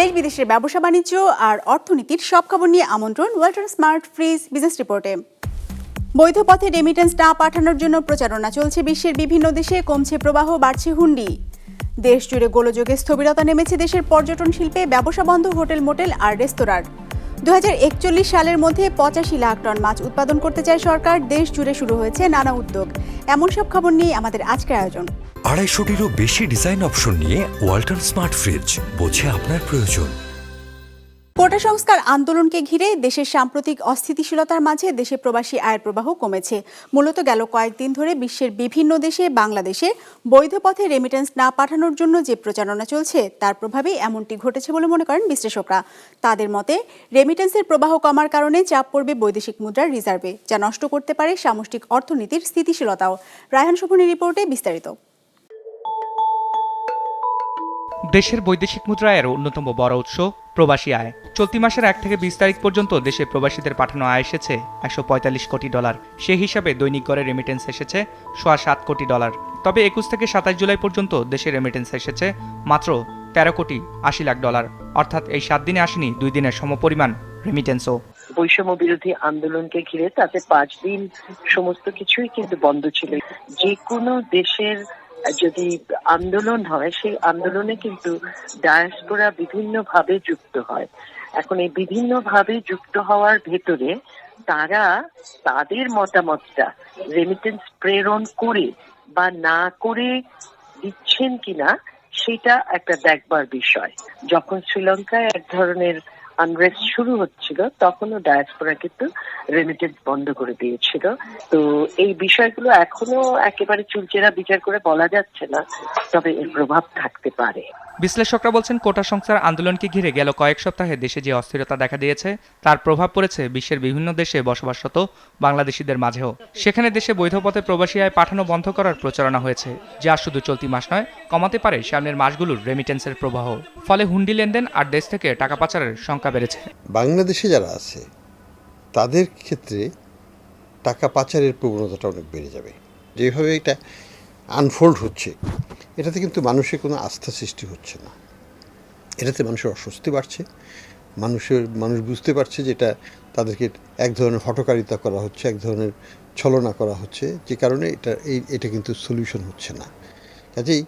দেশ বিদেশের ব্যবসা বাণিজ্য আর অর্থনীতির সব খবর নিয়ে আমন্ত্রণ ওয়ালটন স্মার্ট ফ্রিজ বিজনেস রিপোর্টে। বৈধ পথে রেমিটেন্স না পাঠানোর জন্য প্রচারণা চলছে বিশ্বের বিভিন্ন দেশে, কমছে প্রবাহ, বাড়ছে হুন্ডি। দেশ জুড়ে গোলযোগে স্থবিরতা নেমেছে দেশের পর্যটন শিল্পে, ব্যবসা বন্ধ হোটেল মোটেল আর রেস্তোরাঁর। দু হাজার একচল্লিশ সালের মধ্যে পঁচাশি লাখ টন মাছ উৎপাদন করতে চায় সরকার। দেশ জুড়ে শুরু হয়েছে নানা উদ্যোগ। এমন সব খবর নিয়ে আমাদের আজকের আয়োজন। আড়াইশোটিরও বেশি ডিজাইন অপশন নিয়ে ওয়াল্টন স্মার্ট ফ্রিজ, বোঝে আপনার প্রয়োজন। কোটা সংস্কার আন্দোলনকে ঘিরে দেশের সাম্প্রতিক অস্থিতিশীলতার মাঝে দেশে প্রবাসী আয়ের প্রবাহ কমেছে। মূলত গেল কয়েকদিন ধরে বিশ্বের বিভিন্ন দেশে বাংলাদেশে বৈধ পথে রেমিটেন্স না পাঠানোর জন্য যে প্রচারণা চলছে, তার প্রভাবেই এমনটি ঘটেছে বলে মনে করেন বিশ্লেষকরা। তাদের মতে রেমিটেন্সের প্রবাহ কমার কারণে চাপ পড়বে বৈদেশিক মুদ্রার রিজার্ভে যা নষ্ট করতে পারে সামষ্টিক অর্থনীতির স্থিতিশীলতাও। রায়হান শোভনের রিপোর্টে বিস্তারিত। দেশের বৈদেশিক মুদ্রা আয়ের অন্যতম বড় উৎস। প্রবাসী আয়। চলতি মাসের এক থেকে বিশ তারিখ পর্যন্ত দেশে প্রবাসীদের পাঠানো আয় এসেছে একশো পঁয়তাল্লিশ কোটি ডলার। সেই হিসাবে দৈনিক গড়ে রেমিটেন্স এসেছে সোয়া সাত কোটি ডলার। তবে একুশ থেকে সাতাশ জুলাই পর্যন্ত দেশে রেমিটেন্স এসেছে মাত্র তেরো কোটি আশি লাখ ডলার। অর্থাৎ এই সাত দিনে আসেনি দুই দিনের সমপরিমাণ রেমিটেন্সও বৈষম্য বিরোধী আন্দোলনকে ঘিরে তাতে পাঁচ দিন সমস্ত কিছুই কিন্তু বন্ধ ছিল। যে কোনো দেশের যদি আন্দোলন হয়, সেই আন্দোলনে কিন্তু ডায়াসপোরা বিভিন্ন ভাবে যুক্ত হয়। এখন এই বিভিন্ন ভাবে যুক্ত হওয়ার ভেতরে তারা তাদের মতামতটা রেমিটেন্স প্রেরণ করে বা না করে দিচ্ছেন কিনা, সেটা একটা দেখবার বিষয়। যখন শ্রীলঙ্কায় এক ধরনের আনরেস্ট শুরু হচ্ছিল, তখনও ডায়াসপোরা কিন্তু রেমিটেন্স বন্ধ করে দিয়েছিল। তো এই বিষয়গুলো এখনও একেবারে চুলচেরা বিচার করে বলা যাচ্ছে না, তবে এর প্রভাব থাকতে পারে। বিশ্লেষকরা বলছেন, কোটা সংস্কার আন্দোলনকে ঘিরে গেল কয়েক সপ্তাহে দেশে যে অস্থিরতা দেখা দিয়েছে, তার প্রভাব পড়েছে বিশ্বের বিভিন্ন দেশে বসবাসরত বাংলাদেশিদের মাঝেও। সেখানে দেশে বৈধ পথে প্রবাসী আয় পাঠানো বন্ধ করার প্রচারণা হয়েছে, যা শুধু চলতি মাস নয়, কমাতে পারে সামনের মাসগুলোর রেমিটেন্সের প্রবাহ। ফলে হুন্ডি লেনদেন আর দেশ থেকে টাকা পাচারের সংখ্যা বেড়েছে। বাংলাদেশে যারা আছে, তাদের ক্ষেত্রে টাকা পাচারের প্রবণতাটা অনেক বেড়ে যাবে। যেভাবে এটা আনফোল্ড হচ্ছে। এটাতে কিন্তু মানুষের কোনো আস্থা সৃষ্টি হচ্ছে না। এটাতে মানুষের অস্বস্তি বাড়ছে। মানুষের, মানুষ বুঝতে পারছে যে এটা তাদেরকে এক ধরনের হটকারিতা করা হচ্ছে, এক ধরনের ছলনা করা হচ্ছে, যে কারণে এটা, এই, এটা কিন্তু সলিউশন হচ্ছে না। কাজেই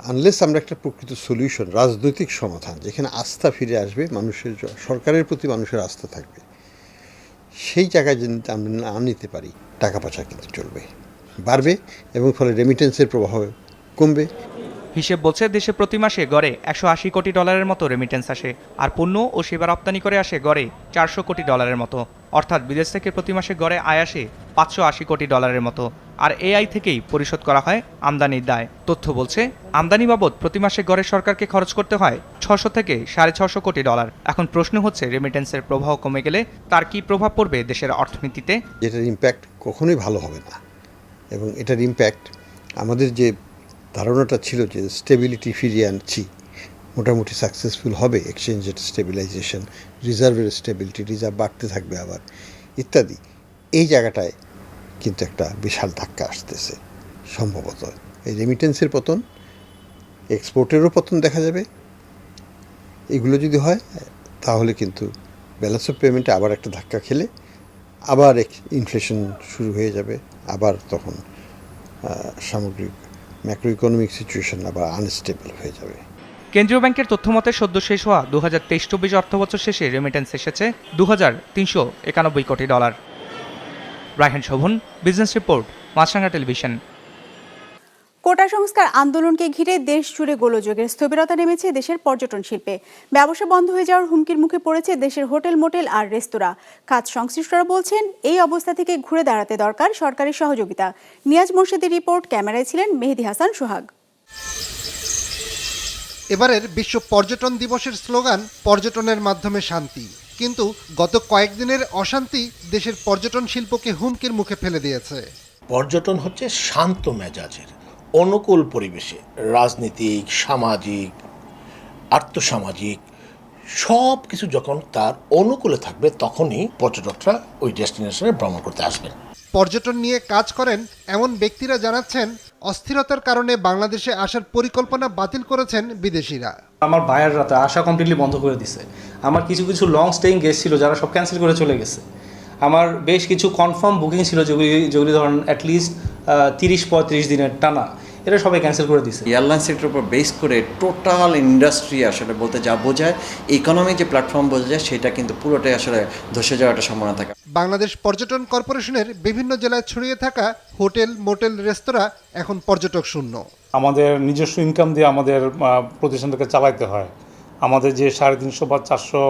আনলেস আমরা একটা প্রকৃত সলিউশন রাজনৈতিক সমাধান, যেখানে আস্থা ফিরে আসবে, মানুষের সরকারের প্রতি মানুষের আস্থা থাকবে, সেই জায়গায় যদি আমরা না নিতে পারি, টাকা পয়সা কিন্তু চলবে, বাড়বে এবং ফলে রেমিটেন্সের প্রভাব কমবে? হিসেব বলছে দেশে প্রতি মাসে গড়ে একশো আশি কোটি ডলারের মতো রেমিটেন্স আসে আর পণ্য ও সেবা রপ্তানি করে আসে গড়ে চারশো কোটি ডলারের মতো। অর্থাৎ বিদেশ থেকে প্রতি মাসে গড়ে আয় আসে পাঁচশো আশি কোটি ডলারের মতো। আর এআই থেকেই পরিশোধ করা হয় আমদানির দায়। তথ্য বলছে আমদানি বাবদ প্রতি মাসে গড়ে সরকারকে খরচ করতে হয় ছশো থেকে সাড়ে ছশো কোটি ডলার। এখন প্রশ্ন হচ্ছে রেমিটেন্সের প্রবাহ কমে গেলে তার কি প্রভাব পড়বে দেশের অর্থনীতিতে? যেটার ইম্প্যাক্ট কখনোই ভালো হবে না। এবং এটার ইম্প্যাক্ট আমাদের যে ধারণাটা ছিল যে স্টেবিলিটি ফিরিয়ে আনছি। মোটামুটি সাকসেসফুল হবে এক্সচেঞ্জের স্টেবিলাইজেশন রিজার্ভের স্টেবিলিটি রিজার্ভ বাড়তে থাকবে আবার, ইত্যাদি। এই জায়গাটায় কিন্তু একটা বিশাল ধাক্কা আসতেছে, সম্ভবত। এই রেমিটেন্সের পতন এক্সপোর্টেরও পতন দেখা যাবে। এগুলো যদি হয়, তাহলে কিন্তু ব্যালেন্স অফ পেমেন্টে আবার একটা ধাক্কা খেলে আবার ইনফ্লেশন শুরু হয়ে যাবে, আবার তখন সামগ্রিক ম্যাক্রো ইকোনমিক সিচুয়েশন আবার আনস্টেবল হয়ে যাবে। কেন্দ্রীয় ব্যাংকের তথ্য মতে সদ্য শেষ হওয়া দু হাজার তেইশ চব্বিশ অর্থ বছর শেষে রেমিটেন্স এসেছে দু হাজার তিনশো একানব্বই কোটি dollar. Raihan Shovon business report Maasranga television কোটা সংস্কার আন্দোলনকে ঘিরে দেশ জুড়ে গোলযোগের স্থবিরতা নেমেছে দেশের পর্যটন শিল্পে। ব্যবসা বন্ধ হয়ে যাওয়ার হুমকির মুখে পড়েছে দেশের হোটেল মোটেল আর রেস্তোরাঁ। কাজ সংশ্লিষ্টরা বলছেন এই অবস্থা থেকে ঘুরে দাঁড়াতে দরকার সরকারি সহযোগিতা। নিয়াজ মোর্শেদের রিপোর্ট ক্যামেরায় ছিলেন মেহেদি হাসান সোহাগ। এবারের বিশ্ব পর্যটন দিবসের স্লোগান পর্যটনের মাধ্যমে শান্তি। কিন্তু গত কয়েকদিনের অশান্তি দেশের পর্যটন শিল্পকে হুমকির মুখে ফেলে দিয়েছে। পর্যটন হচ্ছে শান্ত মেজাজের। অনুকূল পরিবেশে রাজনীতিক সামাজিক আর্থসামাজিক সব কিছু যখন তার অনুকূলে থাকবে তখনই পর্যটকরা ওই ডেস্টিনেশনে ভ্রমণ করতে আসবেন। পর্যটন নিয়ে কাজ করেন এমন ব্যক্তিরা জানাচ্ছেন অস্থিরতার কারণে বাংলাদেশে আসার পরিকল্পনা বাতিল করেছেন বিদেশিরা। আমার বায়ার রাতে আসা কমপ্লিটলি বন্ধ করে দিছে। আমার কিছু কিছু লং স্টেইং গেস্ট ছিল যারা সব ক্যান্সেল করে চলে গেছে। আমার বেশ কিছু কনফার্ম বুকিং ছিল যেগুলি যেগুলি ধরেন অ্যাটলিস্ট তিরিশ পঁয়ত্রিশ দিনের টানা এটা সবাই ক্যান্সেল করে দিছে। এয়ারলাইন সেক্টর উপর বেস করে টোটাল ইন্ডাস্ট্রি আসলে বলতে যা বোঝায় ইকোনমি যে প্ল্যাটফর্ম বোঝায় সেটা কিন্তু পুরোটাই আসলে ধসে যাওয়ার একটা সম্ভাবনা থাকে। বাংলাদেশ পর্যটন কর্পোরেশনের বিভিন্ন জেলায় ছড়িয়ে থাকা হোটেল মোটেল রেস্তোরাঁ এখন পর্যটক শূন্য। আমাদের নিজস্ব ইনকাম দিয়ে আমাদের প্রতিষ্ঠানটাকে চালাইতে হয়। আমাদের যে সাড়ে তিনশো বা চারশো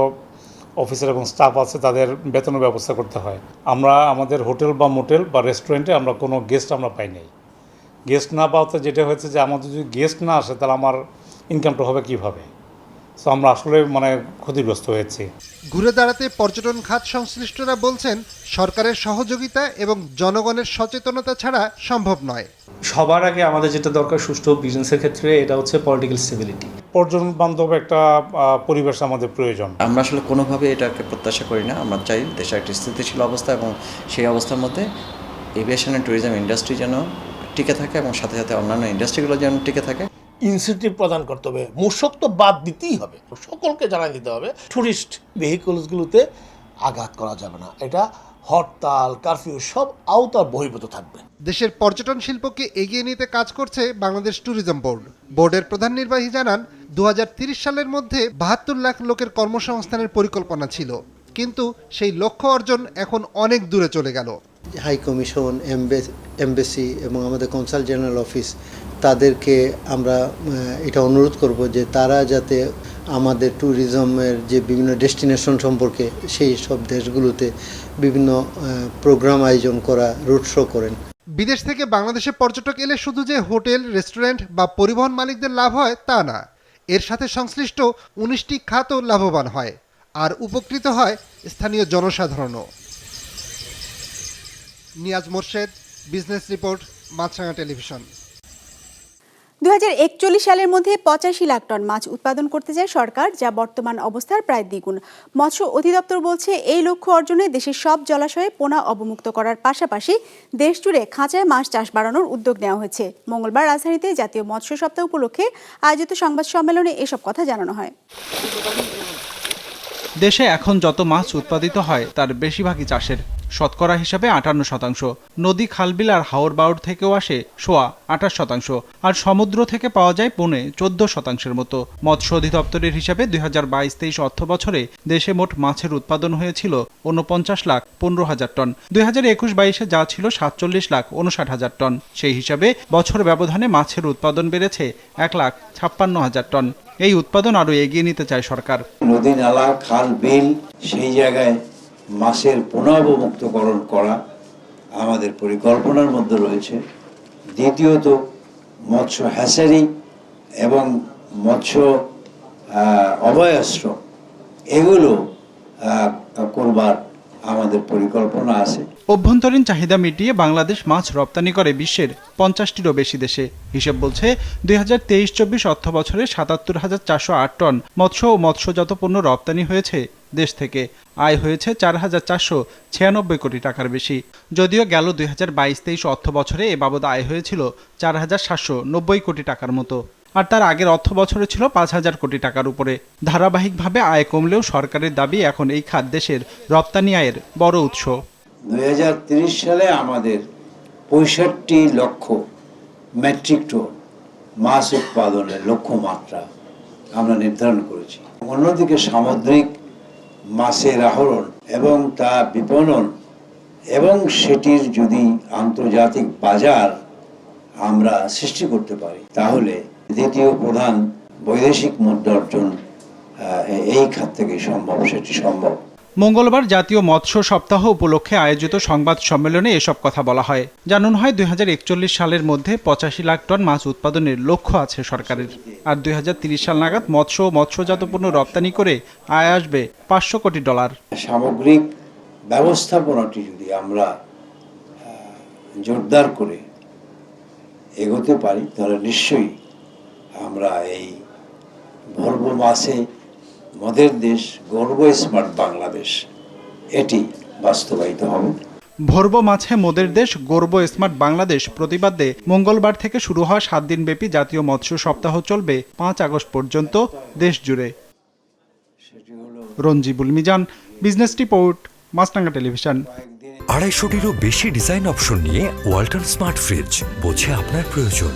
অফিসার এবং স্টাফ আছে, তাদের বেতনের ব্যবস্থা করতে হয়। আমরা আমাদের হোটেল বা মোটেল বা রেস্টুরেন্টে আমরা কোনো গেস্ট আমরা পাই নাই। গেস্ট না পাওয়াতে যেটা হয়েছে যে, আমাদের যদি গেস্ট না আসে, তাহলে আমার ইনকামটা হবে কীভাবে? সো আমরা আসলে মানে ক্ষতিগ্রস্ত হয়েছি। ঘুরে দাঁড়াতে পর্যটন খাত সংশ্লিষ্টরা বলছেন সরকারের সহযোগিতা এবং জনগণের সচেতনতা ছাড়া সম্ভব নয়। সবার আগে আমাদের যেটা দরকার সুষ্ঠু বিজনেসের ক্ষেত্রে এটা হচ্ছে পলিটিক্যাল স্টেবিলিটি পর্যটন বান্ধব একটা পরিবেশ আমাদের প্রয়োজন। আমরা আসলে কোনোভাবে এটাকে প্রত্যাশা করি না। আমরা চাই দেশের একটি স্থিতিশীল অবস্থা এবং সেই অবস্থার মধ্যে এভিয়েশন অ্যান্ড ট্যুরিজম ইন্ডাস্ট্রি যেন টিকে থাকে এবং সাথে সাথে অন্যান্য ইন্ডাস্ট্রিগুলো যেন টিকে থাকে। ইনসেন্টিভ প্রদান করতে হবে। মূসক তো বাদ দিতেই হবে। সকলকে জানাই দিতে হবে ট্যুরিস্ট ভেহিকলসগুলোতে আঘাত করা যাবে না। এটা হরতাল কারফিউ সব আওতার বহির্ভূত থাকবে। দেশের পর্যটন শিল্পকে এগিয়ে নিতে কাজ করছে বাংলাদেশ ট্যুরিজম বোর্ড বোর্ডের প্রধান নির্বাহী জানান দু সালের মধ্যে বাহাত্তর লাখ লোকের কর্মসংস্থানের পরিকল্পনা ছিল। কিন্তু সেই লক্ষ্য অর্জন এখন অনেক দূরে চলে গেল। হাই কমিশন এমবেসি এবং আমাদের কনসাল জেনারেল অফিস তাদেরকে আমরা এটা অনুরোধ করব যে তারা যাতে আমাদের ট্যুরিজমের যে বিভিন্ন ডেস্টিনেশন সম্পর্কে সেই সব দেশগুলোতে বিভিন্ন প্রোগ্রাম আয়োজন করা রুট শো করেন। বিদেশ থেকে বাংলাদেশে পর্যটক এলে শুধু যে হোটেল, রেস্টুরেন্ট বা পরিবহন মালিকদের লাভ হয় তা না, এর সাথে সংশ্লিষ্ট উনিশটি খাতও লাভবান হয় আর উপকৃত হয় স্থানীয় জনসাধারণও। Niaz Morshed, business report, Maasranga television. দু হাজার একচল্লিশ সালের মধ্যে পঁচাশি লাখ টন মাছ উৎপাদন করতে চায় সরকার, যা বর্তমান অবস্থার প্রায় দ্বিগুণ। মৎস্য অধিদপ্তর বলছে, এই লক্ষ্য অর্জনে দেশের সব জলাশয়ে পোনা অবমুক্ত করার পাশাপাশি দেশ জুড়ে খাঁচায় মাছ চাষ বাড়ানোর উদ্যোগ নেওয়া হয়েছে। মঙ্গলবার রাজধানীতে জাতীয় মৎস্য সপ্তাহ উপলক্ষে আয়োজিত সংবাদ সম্মেলনে এসব কথা জানানো হয়। দেশে এখন যত মাছ উৎপাদিত হয়, তার বেশিরভাগই চাষের। শতকরা হিসাবে আটান্ন শতাংশ। নদী, খালবিল আর হাওর বাউর থেকেও আসে সোয়া আঠাশ শতাংশ। আর সমুদ্র থেকে পাওয়া যায় পৌনে চোদ্দ শতাংশের মতো। মৎস্য অধিদপ্তরের হিসাবে দুই হাজার বাইশ তেইশ অর্থ বছরে দেশে মোট মাছের উৎপাদন হয়েছিল ঊনপঞ্চাশ লাখ পনেরো হাজার টন। দুই হাজার একুশ বাইশে যা ছিল সাতচল্লিশ লাখ উনষাট হাজার টন। সেই হিসাবে বছর ব্যবধানে মাছের উৎপাদন বেড়েছে এক লাখ ছাপ্পান্ন হাজার টন। এই উৎপাদন আরও এগিয়ে নিতে চায় সরকার। নদী, নালা, খাল, বিল সেই জায়গায় মাছের পুনর্বমুক্তকরণ করা আমাদের পরিকল্পনার মধ্যে রয়েছে। দ্বিতীয়ত, মৎস্য হ্যাচারি এবং মৎস্য অভয়াশ্রম এগুলো করবার আমাদের পরিকল্পনা আছে। অভ্যন্তরীণ চাহিদা মিটিয়ে বাংলাদেশ মাছ রপ্তানি করে বিশ্বের পঞ্চাশটিরও বেশি দেশে। হিসেব বলছে, দুই হাজার তেইশ চব্বিশ অর্থ বছরে সাতাত্তর হাজার চারশো আট টন মৎস্য ও মৎস্যজাত পণ্য রপ্তানি হয়েছে। দেশ থেকে আয় হয়েছে চার হাজার চারশো ছিয়ানব্বই কোটি টাকার বেশি। যদিও গেল দুই হাজার বাইশ তেইশ অর্থ বছরে এ বাবদ আয় হয়েছিল চার হাজার সাতশো নব্বই কোটি টাকার মতো। আর তার আগের অর্থ বছরে ছিল পাঁচ হাজার কোটি টাকার উপরে। ধারাবাহিকভাবে আয় কমলেও সরকারের দাবি এখন এই খাত দেশের রপ্তানি আয়ের বড় উৎস। দুই সালে আমাদের পঁয়ষট্টি লক্ষ মেট্রিক টন মাছ উৎপাদনের লক্ষ্যমাত্রা আমরা নির্ধারণ করেছি। অন্যদিকে সামুদ্রিক মাছের আহরণ এবং তা বিপণন এবং সেটির যদি আন্তর্জাতিক বাজার আমরা সৃষ্টি করতে পারি, তাহলে দ্বিতীয় প্রধান বৈদেশিক মুদ্রা অর্জন এই খাত থেকে সম্ভব, সেটি সম্ভব। মঙ্গলবার জাতীয় মৎস্য সপ্তাহ উপলক্ষে আয়োজিত সংবাদ সম্মেলনে এসব কথা বলা হয়। জানানো হয় দুই সালের মধ্যে পঁচাশি লাখ টন মাছ উৎপাদনের লক্ষ্য আছে সরকারের। আর দুই সাল নাগাদ মৎস্য ও মৎস্যজাত পণ্য রপ্তানি করে আয় আসবে পাঁচশো কোটি ডলার। সামগ্রিক ব্যবস্থাপনাটি যদি আমরা জোরদার করে এগোতে পারি, তাহলে নিশ্চয়ই আমরা এই ভর্ব মাসে মদের দেশ গর্ব স্মার্ট বাংলাদেশ। এটি বাস্তবায়িত হবে। ভরব মাছে মোদের দেশ গর্ব স্মার্ট বাংলাদেশ প্রতিবাদে মঙ্গলবার থেকে শুরু হওয়া সাত দিনব্যাপী জাতীয় মৎস্য সপ্তাহ চলবে পাঁচ আগস্ট পর্যন্ত দেশ জুড়ে। Ranjibul Mizan business report Maasranga television. আড়াইশোটিরও বেশি ডিজাইন অপশন নিয়ে ওয়ালটন স্মার্ট ফ্রিজ বোঝে আপনার প্রয়োজন।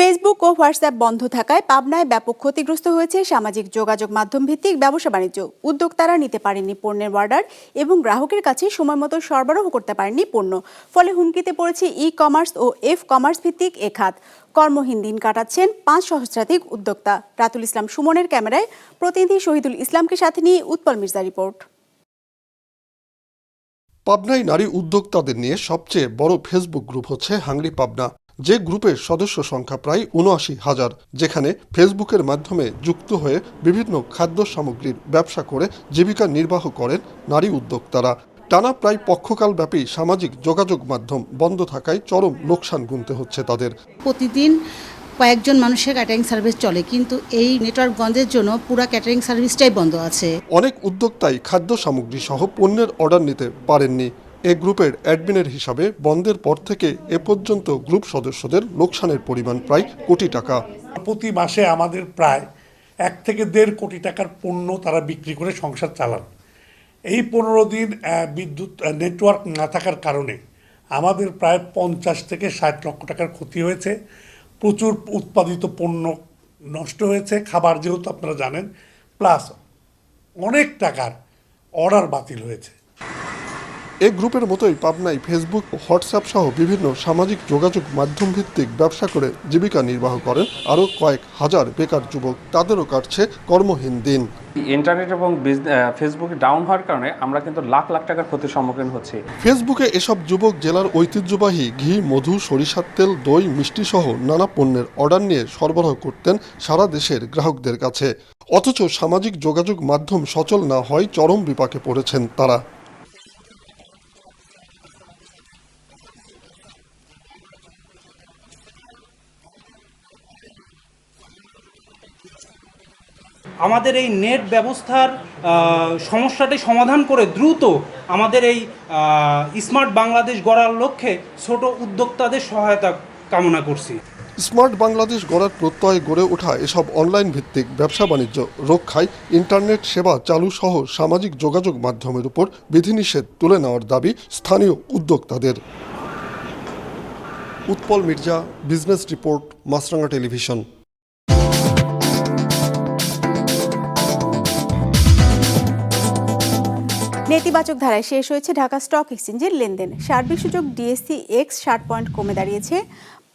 ফেসবুক ও হোয়াটসঅ্যাপ বন্ধ থাকায় পাবনায় ব্যাপক ক্ষতিগ্রস্ত হয়েছে সামাজিক যোগাযোগ মাধ্যম ভিত্তিক ব্যবসা বাণিজ্য। উদ্যোক্তারা নিতে পারেননি পণ্যের অর্ডার এবং গ্রাহকের কাছে সময় মতো সরবরাহ করতে পারেননি পণ্য। ফলে হুমকিতে পড়েছে ই কমার্স ও এফ কমার্স ভিত্তিক এ খাত। কর্মহীন দিন কাটাচ্ছেন পাঁচ সহস্রাধিক উদ্যোক্তা। রাতুল ইসলাম সুমনের ক্যামেরায় প্রতিনিধি শহীদুল ইসলামকে সাথে নিয়ে উৎপল মির্জা রিপোর্ট। পাবনায় নারী উদ্যোক্তাদের নিয়ে সবচেয়ে বড় ফেসবুক গ্রুপ হচ্ছে হাংরি পাবনা। যে গ্রুপের সদস্য সংখ্যা প্রায় উনআশি হাজার যেখানে ফেসবুকের মাধ্যমে যুক্ত হয়ে বিভিন্ন খাদ্য সামগ্রীর ব্যবসা করে জীবিকা নির্বাহ করেন নারী উদ্যোক্তারা। টানা প্রায় পক্ষকাল ব্যাপী সামাজিক যোগাযোগ মাধ্যম বন্ধ থাকায় চরম লোকসান গুনতে হচ্ছে তাদের। প্রতিদিন কয়েকজন মানুষের ক্যাটারিং সার্ভিস চলে কিন্তু এই নেটওয়ার্ক বন্ধের জন্য পুরো ক্যাটারিং সার্ভিসটাই বন্ধ আছে। অনেক উদ্যোক্তাই খাদ্য সামগ্রী সহ পণ্যের অর্ডার নিতে পারেননি। এ গ্রুপের অ্যাডমিনের হিসাবে বন্ধের পর থেকে এ পর্যন্ত গ্রুপ সদস্যদের লোকসানের পরিমাণ প্রায় কোটি টাকা। প্রতি মাসে আমাদের প্রায় এক থেকে দেড় কোটি টাকার পণ্য তারা বিক্রি করে সংসার চালান। এই পনেরো দিন বিদ্যুৎ নেটওয়ার্ক না থাকার কারণে আমাদের প্রায় পঞ্চাশ থেকে ষাট লক্ষ টাকার ক্ষতি হয়েছে। প্রচুর উৎপাদিত পণ্য নষ্ট হয়েছে। খাবার যেহেতু আপনারা জানেন, প্লাস অনেক টাকার অর্ডার বাতিল হয়েছে। এ গ্রুপের মতোই পাবনায় ফেসবুক হোয়াটসঅ্যাপ সহ বিভিন্ন সামাজিক যোগাযোগ মাধ্যম ভিত্তিক ব্যবসা করে জীবিকা নির্বাহ করেন আরও কয়েক হাজার বেকার যুবক। তাদেরও কাটছে কর্মহীন দিন। ইন্টারনেট এবং ফেসবুকে ডাউন হওয়ার কারণে আমরা কিন্তু লাখ লাখ টাকার ক্ষতির সম্মুখীন হচ্ছি। ফেসবুকে এসব যুবক জেলার ঐতিহ্যবাহী ঘি মধু সরিষার তেল দই মিষ্টি সহ নানা পণ্যের অর্ডার নিয়ে সরবরাহ করতেন সারা দেশের গ্রাহকদের কাছে। অথচ সামাজিক যোগাযোগ মাধ্যম সচল না হয় চরম বিপাকে পড়েছেন তারা। আমাদের এই নেট ব্যবস্থার সমস্যাটি সমাধান করে দ্রুত আমাদের এই স্মার্ট বাংলাদেশ গড়ার লক্ষ্যে ছোট উদ্যোক্তাদের সহায়তা কামনা করছি। স্মার্ট বাংলাদেশ গড়ার প্রত্যয়ে গড়ে ওঠা এসব অনলাইন ভিত্তিক ব্যবসা বাণিজ্য রক্ষায় ইন্টারনেট সেবা চালু সহ সামাজিক যোগাযোগ মাধ্যমের উপর বিধিনিষেধ তুলে নেওয়ার দাবি স্থানীয় উদ্যোক্তাদের। Utpal Mirza, business report Maasranga television. নেতিবাচক ধারায় শেষ হয়েছে ঢাকা স্টক এক্সচেঞ্জের লেনদেন। সার্বিক সূচক ডিএসসি এক্স ষাট পয়েন্ট কমে দাঁড়িয়েছে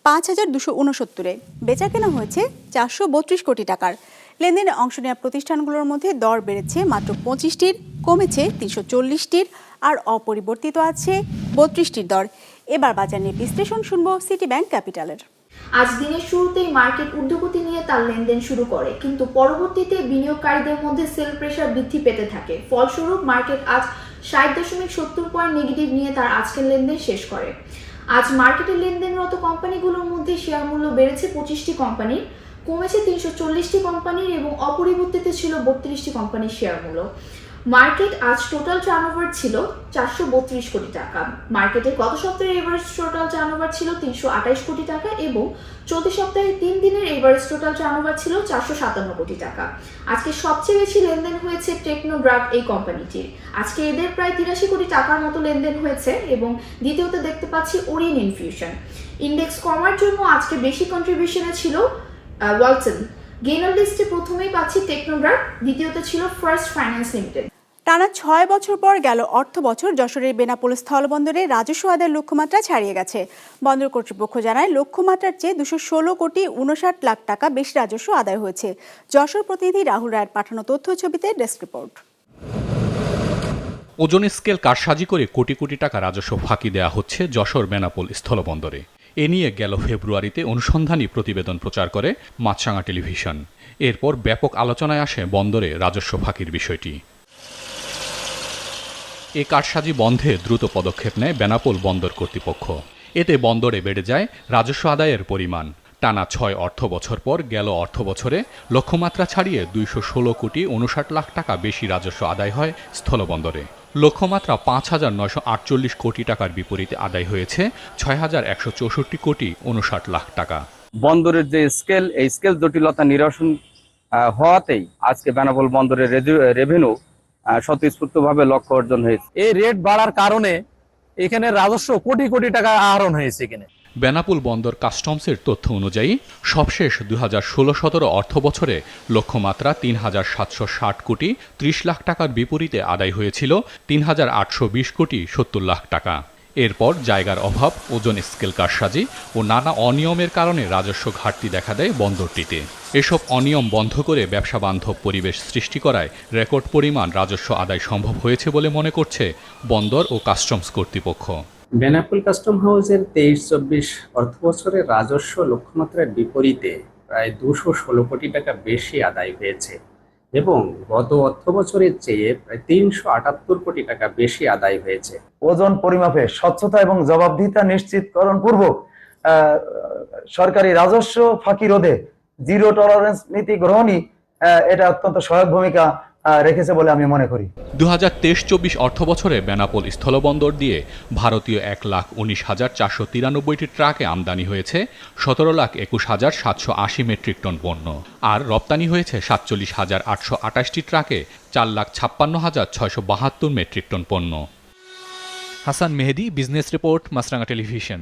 পাঁচ হাজার দুশো উনসত্তরে। বেচা কেনা হয়েছে চারশো বত্রিশ কোটি টাকার। লেনদেনে অংশ নেওয়া প্রতিষ্ঠানগুলোর মধ্যে দর বেড়েছে মাত্র পঁচিশটির, কমেছে তিনশো চল্লিশটির আর অপরিবর্তিত আছে বত্রিশটির দর। এবার বাজার নিয়ে বিশ্লেষণ শুনব সিটি ব্যাংক ক্যাপিটালের আজ দিনের শুরুতেই মার্কেট ঊর্ধ্বগতি নিয়ে তার লেনদেন শুরু করে, কিন্তু পরবর্তীতে বিনিয়োগকারীদের মধ্যে সেল প্রেশার বৃদ্ধি পেতে থাকে। ফলস্বরূপ, মার্কেট আজ ষাট দশমিক সত্তর পয়েন্ট নেগেটিভ নিয়ে তার আজকের লেনদেন শেষ করে। আজ মার্কেটে লেনদেনরত কোম্পানিগুলোর মধ্যে শেয়ার মূল্য বেড়েছে পঁচিশটি কোম্পানির, কমেছে তিনশো চল্লিশটি কোম্পানির এবং অপরিবর্তিত ছিল বত্রিশটি কোম্পানির শেয়ার মূল্য। মার্কেট আজ টোটাল টার্নওভার ছিল চারশো বত্রিশ কোটি টাকা। মার্কেটে গত সপ্তাহের এভারেজ টোটাল টার্নওভার ছিল তিনশো আঠাইশ কোটি টাকা এবং চলতি সপ্তাহে তিন দিনের এভারেজ টোটাল টার্নওভার ছিল চারশো সাতান্ন কোটি টাকা। আজকে সবচেয়ে বেশি লেনদেন হয়েছে টেকনোড্রাগ এই কোম্পানিটির আজকে এদের প্রায় তিরাশি কোটি টাকার মতো লেনদেন হয়েছে এবং দ্বিতীয়তে দেখতে পাচ্ছি ওরিয়েন ইনফিউশন ইন্ডেক্স কমার জন্য আজকে বেশি কন্ট্রিবিউশনে ছিল ওয়ালসন গেনার লিস্টে প্রথমেই পাচ্ছি টেকনোড্রাগ দ্বিতীয়তে ছিল ফার্স্ট ফাইন্যান্স লিমিটেড টানা ছয় বছর পর গেল অর্থ বছর যশোরের বেনাপোল স্থলবন্দরে রাজস্ব আদায়ের লক্ষ্যমাত্রা ছাড়িয়ে গেছে। বন্দর কর্তৃপক্ষ জানায় লক্ষ্যমাত্রার চেয়ে দুশো ষোলো কোটি উনষাট লাখ টাকা বেশি রাজস্ব আদায় হয়েছে। যশোর প্রতিনিধি রাহুল রায়ের পাঠানো তথ্য ছবিতে ডেস্ক রিপোর্ট। ওজন স্কেল কারসাজি করে কোটি কোটি টাকা রাজস্ব ফাঁকি দেওয়া হচ্ছে যশোর বেনাপোল স্থলবন্দরে। এ নিয়ে গেল ফেব্রুয়ারিতে অনুসন্ধানী প্রতিবেদন প্রচার করে মাছরাঙা টেলিভিশন। এরপর ব্যাপক আলোচনায় আসে বন্দরে রাজস্ব ফাঁকির বিষয়টি। এ কারসাজি বন্ধে দ্রুত পদক্ষেপ নেয় বেনাপোল বন্দর কর্তৃপক্ষ। এতে বন্দরে বেড়ে যায় রাজস্ব আদায়ের পরিমাণ। টানা ছয় অর্থ বছর পর গেল অর্থ বছরে লক্ষ্যমাত্রা ছাড়িয়ে দুইশো ষোলো কোটি উনষাট লাখ টাকা বেশি রাজস্ব আদায় হয় স্থলবন্দরে। লক্ষ্যমাত্রা পাঁচ হাজার নয়শো আটচল্লিশ কোটি টাকার বিপরীতে আদায় হয়েছে ছয় হাজার একশো চৌষট্টি কোটি উনষাট লাখ টাকা। বন্দরের যে স্কেল, এই স্কেল জটিলতা নিরসন হওয়াতেই আজকে বেনাপোল বন্দরের রেভিনিউ স্বতঃস্ফূর্তভাবে লক্ষ্য অর্জন হয়েছে। এই রেট বাড়ার কারণে এখানে রাজস্ব কোটি কোটি টাকা আহরণ হয়েছে এখানে। বেনাপুল বন্দর কাস্টমসের তথ্য অনুযায়ী, সবশেষ দু হাজার ষোলো সতেরো অর্থ বছরে লক্ষ্যমাত্রা তিন হাজার সাতশো ষাট কোটি ত্রিশ লাখ টাকার বিপরীতে আদায় হয়েছিল তিন হাজার আটশো বিশ কোটি সত্তর লাখ টাকা। এরপর জায়গার অভাব, ওজন স্কেল কারসাজি ও নানা অনিয়মের কারণে রাজস্ব ঘাটতি দেখা দেয় বন্দরটিতে। এসব অনিয়ম বন্ধ করে ব্যবসা বান্ধব পরিবেশ সৃষ্টি করায় রেকর্ড পরিমাণ রাজস্ব আদায় সম্ভব হয়েছে বলে মনে করছে বন্দর ও কাস্টমস কর্তৃপক্ষ। বেনাপুল কাস্টম হাউসের তেইশ, চব্বিশ অর্থ বছরের রাজস্ব লক্ষ্যমাত্রার বিপরীতে প্রায় দুশো ষোলো কোটি টাকা বেশি আদায় হয়েছে এবং গত অর্থ বছরের চেয়ে প্রায় তিনশো আটাত্তর কোটি টাকা বেশি আদায় হয়েছে। ওজন পরিমাপে স্বচ্ছতা এবং জবাবদিহিতা নিশ্চিতকরণ পূর্বক সরকারি রাজস্ব ফাঁকি রোধে জিরো টলারেন্স নীতি গ্রহণই এটা অত্যন্ত সহায়ক ভূমিকা রেখেছে বলে আমি মনে করি। দু হাজার তেইশ চব্বিশ অর্থ বছরে বেনাপোল স্থলবন্দর দিয়ে ভারতীয় এক লাখ উনিশ হাজার চারশো তিরানব্বইটি ট্রাকে আমদানি হয়েছে, সতেরো লাখ একুশ হাজার সাতশো আশি মেট্রিক টন পণ্য। আর রপ্তানি হয়েছে সাতচল্লিশ হাজার আটশো আটাশটি ট্রাকে চার লাখ ছাপ্পান্ন হাজার ছয়শো বাহাত্তর মেট্রিক টন পণ্য। Hasan Mehedi, business report Maasranga television.